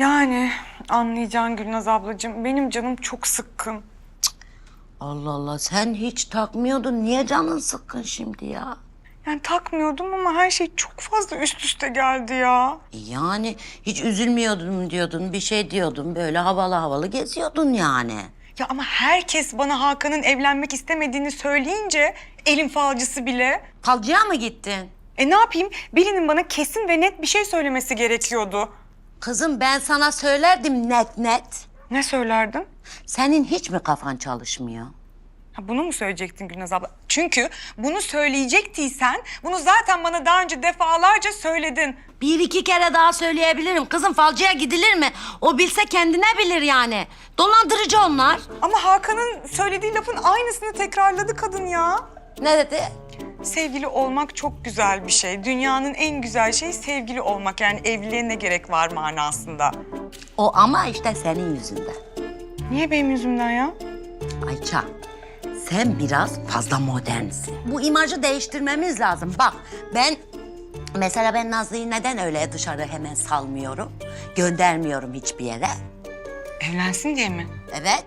Yani anlayacaksın Gülnaz ablacığım. Benim canım çok sıkkın. Allah Allah sen hiç takmıyordun. Niye canın sıkkın şimdi ya? Yani takmıyordum ama her şey çok fazla üst üste geldi ya. Yani hiç üzülmüyordun diyordun, bir şey diyordun. Böyle havalı havalı geziyordun yani. Ya ama herkes bana Hakan'ın evlenmek istemediğini söyleyince elin falcısı bile. Falcıya mı gittin? E ne yapayım? Birinin bana kesin ve net bir şey söylemesi gerekiyordu. Kızım ben sana söylerdim net net. Ne söylerdin? Senin hiç mi kafan çalışmıyor? Ha, bunu mu söyleyecektin Gülnaz abla? Çünkü bunu söyleyecektiysen bunu zaten bana daha önce defalarca söyledin. Bir iki kere daha söyleyebilirim. Kızım falcıya gidilir mi? O bilse kendine bilir yani. Dolandırıcı onlar. Ama Hakan'ın söylediği lafın aynısını tekrarladı kadın ya. Ne dedi? Sevgili olmak çok güzel bir şey. Dünyanın en güzel şeyi sevgili olmak. Yani evliliğe ne gerek var manasında. O ama işte senin yüzünden. Niye benim yüzümden ya? Ayça, sen biraz fazla modernsin. Bu imajı değiştirmemiz lazım. Bak ben mesela ben Nazlı'yı neden öyle dışarı hemen salmıyorum? Göndermiyorum hiçbir yere. Evlensin diye mi? Evet.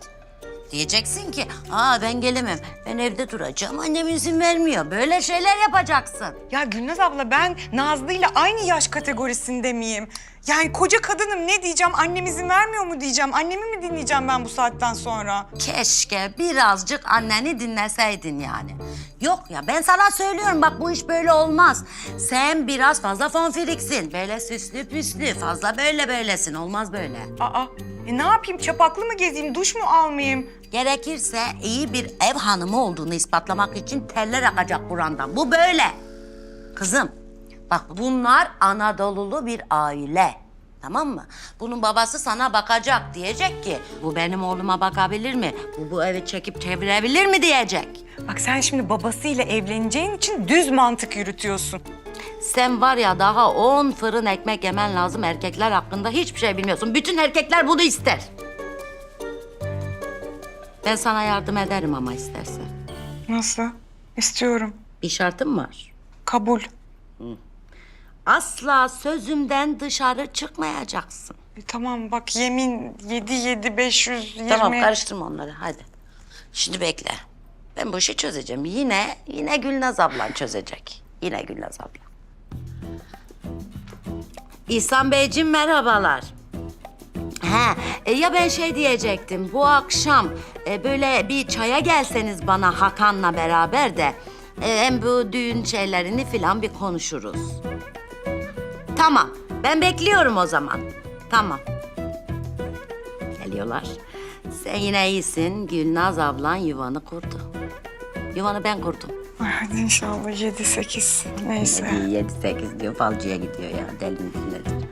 Diyeceksin ki, aa ben gelemem. Ben evde duracağım. Annem izin vermiyor. Böyle şeyler yapacaksın. Ya Gülnaz abla ben Nazlı ile aynı yaş kategorisinde miyim? Yani koca kadınım ne diyeceğim? Annem izin vermiyor mu diyeceğim? Annemi mi dinleyeceğim ben bu saatten sonra? Keşke birazcık anneni dinleseydin yani. Yok ya ben sana söylüyorum bak bu iş böyle olmaz. Sen biraz fazla fonfiriksin. Böyle süslü püslü fazla böyle böylesin. Olmaz böyle. Aa, e ne yapayım? Çapaklı mı gezeyim? Duş mu almayayım? Gerekirse iyi bir ev hanımı olduğunu ispatlamak için teller akacak burandan. Bu böyle. Kızım bak bunlar Anadolulu bir aile. Tamam mı? Bunun babası sana bakacak diyecek ki bu benim oğluma bakabilir mi? Bu bu evi çekip çevirebilir mi diyecek. Bak sen şimdi babasıyla evleneceğin için düz mantık yürütüyorsun. Sen var ya daha on fırın ekmek yemen lazım erkekler hakkında hiçbir şey bilmiyorsun. Bütün erkekler bunu ister. Ben sana yardım ederim ama istersen. Nasıl? İstiyorum. Bir şartım var. Kabul. Asla sözümden dışarı çıkmayacaksın. E, tamam bak yemin 7 7 520. Tamam karıştırma onları hadi. Şimdi bekle. Ben bu işi çözeceğim. Yine yine Gülnaz ablan çözecek. Yine Gülnaz abla. İhsan Beyciğim merhabalar. He, e, ya ben şey diyecektim. Bu akşam e, böyle bir çaya gelseniz bana Hakan'la beraber de e, hem bu düğün şeylerini filan bir konuşuruz. Tamam. Ben bekliyorum o zaman. Tamam. Geliyorlar. Sen yine iyisin. Gülnaz ablan yuvanı kurdu. Yuvanı ben kurdum. Hadi inşallah 7 8 neyse. Yedi sekiz diyor falcıya gidiyor ya deli misin nedir?